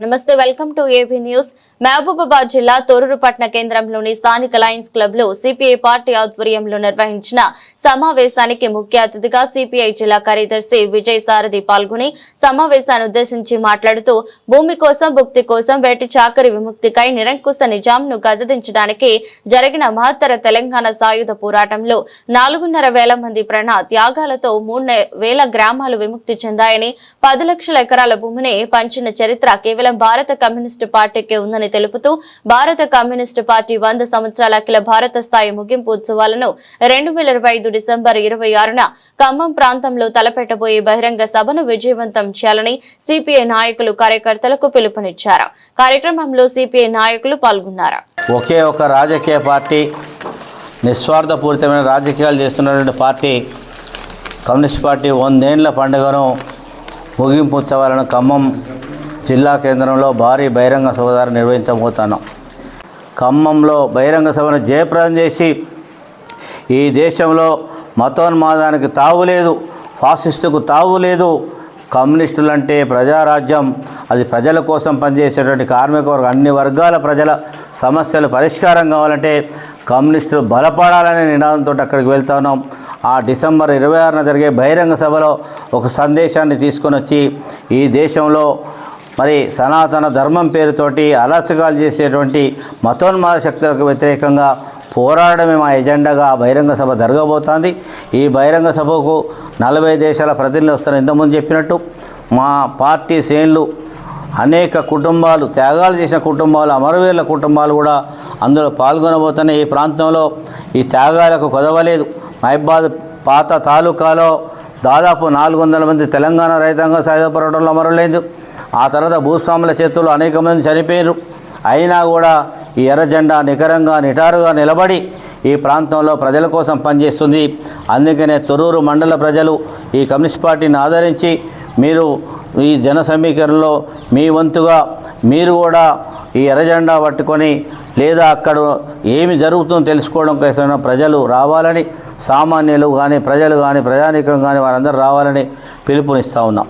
నమస్తే welcome to AB news. Mahabubabad జిల్లా తొర్రూరు కేంద్రంలోని స్థానిక లయన్స్ క్లబ్లో సిపిఐ పార్టీ ఆధ్వర్యంలో నిర్వహించిన సమావేశానికి ముఖ్య అతిథిగా సిపిఐ జిల్లా కార్యదర్శి విజయ్ సారథి పాల్గొని సమావేశాన్ని ఉద్దేశించి మాట్లాడుతూ భూమి కోసం భుక్తి కోసం వేటి చాకరి విముక్తికై నిరంకుశ నిజాంను గద్దదించడానికి జరిగిన మహత్తర తెలంగాణ సాయుధ పోరాటంలో నాలుగున్నర వేల మంది ప్రాణ త్యాగాలతో మూడు వేల గ్రామాలు విముక్తి చెందాయని పది లక్షల ఎకరాల భూమిని పంచిన చరిత్ర కేవలం భారత కమ్యూనిస్టు పార్టీకే ఉందని తెలుపుతూ భారత కమ్యూనిస్టు పార్టీ వంద సంవత్సరాల అఖిల భారత స్థాయి ముగింపు ఉత్సవాలను రెండు వేల ఇరవై ఐదు డిసెంబర్ ఇరవై ఆరున ఖమ్మం ప్రాంతంలో తలపెట్టబోయే బహిరంగ సభను విజయవంతం చేయాలని సిపిఐ నాయకులు కార్యకర్తలకు పిలుపునిచ్చారు. కార్యక్రమంలో సిపిఐ నాయకులు పాల్గొన్నారు. ఒకే ఒక రాజకీయ పార్టీ నిస్వార్థపూరితమైన రాజకీయాలు చేస్తున్నటువంటి పార్టీ కమ్యూనిస్ట్ పార్టీ వందేండ్ల పండుగను ముగింపు ఉత్సవాలను ఖమ్మం జిల్లా కేంద్రంలో భారీ బహిరంగ సభ నిర్వహించబోతాను నిర్వహించబోతున్నాం. ఖమ్మంలో బహిరంగ సభను జయప్రదం చేసి ఈ దేశంలో మతోన్మాదానికి తావు లేదు ఫాసిస్టుకు తావు లేదు కమ్యూనిస్టులంటే ప్రజారాజ్యం అది ప్రజల కోసం పనిచేసేటువంటి కార్మిక వర్గం అన్ని వర్గాల ప్రజల సమస్యలు పరిష్కారం కావాలంటే కమ్యూనిస్టులు బలపడాలనే నినాదంతో అక్కడికి వెళ్తా ఉన్నాం. ఆ డిసెంబర్ ఇరవై ఆరున జరిగే బహిరంగ సభలో ఒక సందేశాన్ని తీసుకొని వచ్చి ఈ దేశంలో మరి సనాతన ధర్మం పేరుతోటి అలచకాలు చేసేటువంటి మతోన్మాద శక్తులకు వ్యతిరేకంగా పోరాడమే మా ఎజెండాగా ఆ బహిరంగ సభ జరగబోతోంది. ఈ బహిరంగ సభకు నలభై దేశాల ప్రతినిధులు వస్తారు. ఇంతకుముందు చెప్పినట్టు మా పార్టీ శ్రేణులు అనేక కుటుంబాలు త్యాగాలు చేసిన కుటుంబాలు అమరవీరుల కుటుంబాలు కూడా అందులో పాల్గొనబోతున్నాయి. ఈ ప్రాంతంలో ఈ త్యాగాలకు కొదవలేదు. మహిబాద్ పాత తాలూకాలో దాదాపు నాలుగు వందల మంది తెలంగాణ రైతాంగం సాయుధ పోరాటంలో అమరులేదు. ఆ తర్వాత భూస్వాముల చేతుల్లో అనేక మంది చనిపోయారు అయినా కూడా ఈ ఎర్రజెండా నికరంగా నిటారుగా నిలబడి ఈ ప్రాంతంలో ప్రజల కోసం పనిచేస్తుంది. అందుకనే తొరూరు మండల ప్రజలు ఈ కమ్యూనిస్ట్ పార్టీని ఆదరించి మీరు ఈ జన సమీకరణలో మీ వంతుగా మీరు కూడా ఈ ఎర్రజెండా పట్టుకొని లేదా అక్కడ ఏమి జరుగుతుందో తెలుసుకోవడం కోసం ప్రజలు రావాలని సామాన్యులు కానీ ప్రజలు కానీ ప్రజానీకం కానీ వారందరూ రావాలని పిలుపునిస్తూ ఉన్నాం.